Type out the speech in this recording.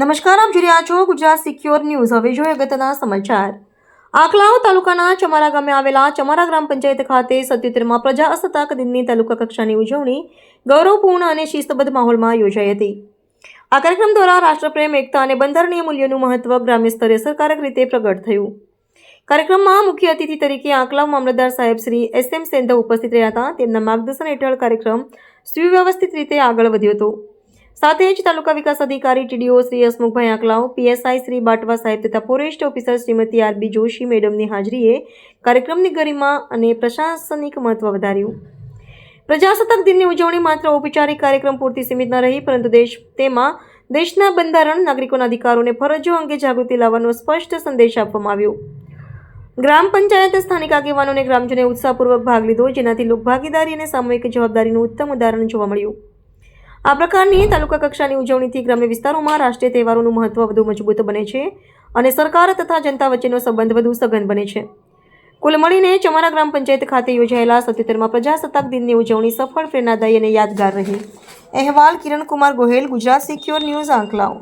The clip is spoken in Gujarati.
નમસ્કાર, આપ જોઈ રહ્યા છો ગુજરાત સિક્યોર ન્યૂઝ. હવે જોઈએ અગત્યના સમાચાર. આંકલાવ તાલુકાના ચમારા ગામે આવેલા ચમારા ગ્રામ પંચાયત ખાતે સત્યોતેરમાં પ્રજાસત્તાક દિનની તાલુકા કક્ષાની ઉજવણી ગૌરવપૂર્ણ અને શિસ્તબદ્ધ માહોલમાં યોજાઈ હતી. આ કાર્યક્રમ દ્વારા રાષ્ટ્રપ્રેમ, એકતા અને બંધારણીય મૂલ્યોનું મહત્વ ગ્રામ્ય સ્તરે અસરકારક રીતે પ્રગટ થયું. કાર્યક્રમમાં મુખ્ય અતિથિ તરીકે આંકલાવ મામલતદાર સાહેબ શ્રી એસ એમ સેંધવ ઉપસ્થિત રહ્યા હતા. તેમના માર્ગદર્શન હેઠળ કાર્યક્રમ સુવ્યવસ્થિત રીતે આગળ વધ્યો હતો. સાથે જ તાલુકા વિકાસ અધિકારી ટીડીઓ શ્રી હસમુખભાઈ આંકલાવ પીએસઆઈ શ્રી બાટવા સાહેબ તથા forest officer Shrimati RB Joshi મેડમની હાજરીએ કાર્યક્રમની ગરિમા અને પ્રશાસનિક મહત્વ વધાર્યું. પ્રજાસત્તાક દિનની ઉજવણી માત્ર ઔપચારિક કાર્યક્રમ પૂરતી સીમિત ન રહી, પરંતુ દેશ, તેમાં દેશના બંધારણ, નાગરિકોના અધિકારોને ફરજો અંગે જાગૃતિ લાવવાનો સ્પષ્ટ સંદેશ આપવામાં આવ્યો. ગ્રામ પંચાયત સ્થાનિક આગેવાનો અને ગ્રામજનોએ ઉત્સાહપૂર્વક ભાગ લીધો, જેનાથી લોકભાગીદારી અને સામૂહિક જવાબદારીનું ઉત્તમ ઉદાહરણ જોવા મળ્યું. આ પ્રકારની તાલુકા કક્ષાની ઉજવણીથી ગ્રામ્ય વિસ્તારોમાં રાષ્ટ્રીય તહેવારોનું મહત્વ વધુ મજબૂત બને છે અને સરકાર તથા જનતા વચ્ચેનો સંબંધ વધુ સઘન બને છે. કુલ મળીને ચમારા ગ્રામ પંચાયત ખાતે યોજાયેલા સત્યોતેરમાં પ્રજાસત્તાક દિનની ઉજવણી સફળ, પ્રેરણાદાયી અને યાદગાર રહી. અહેવાલ કિરણકુમાર ગોહેલ, ગુજરાત સિક્યોર ન્યૂઝ, આંકલાવ.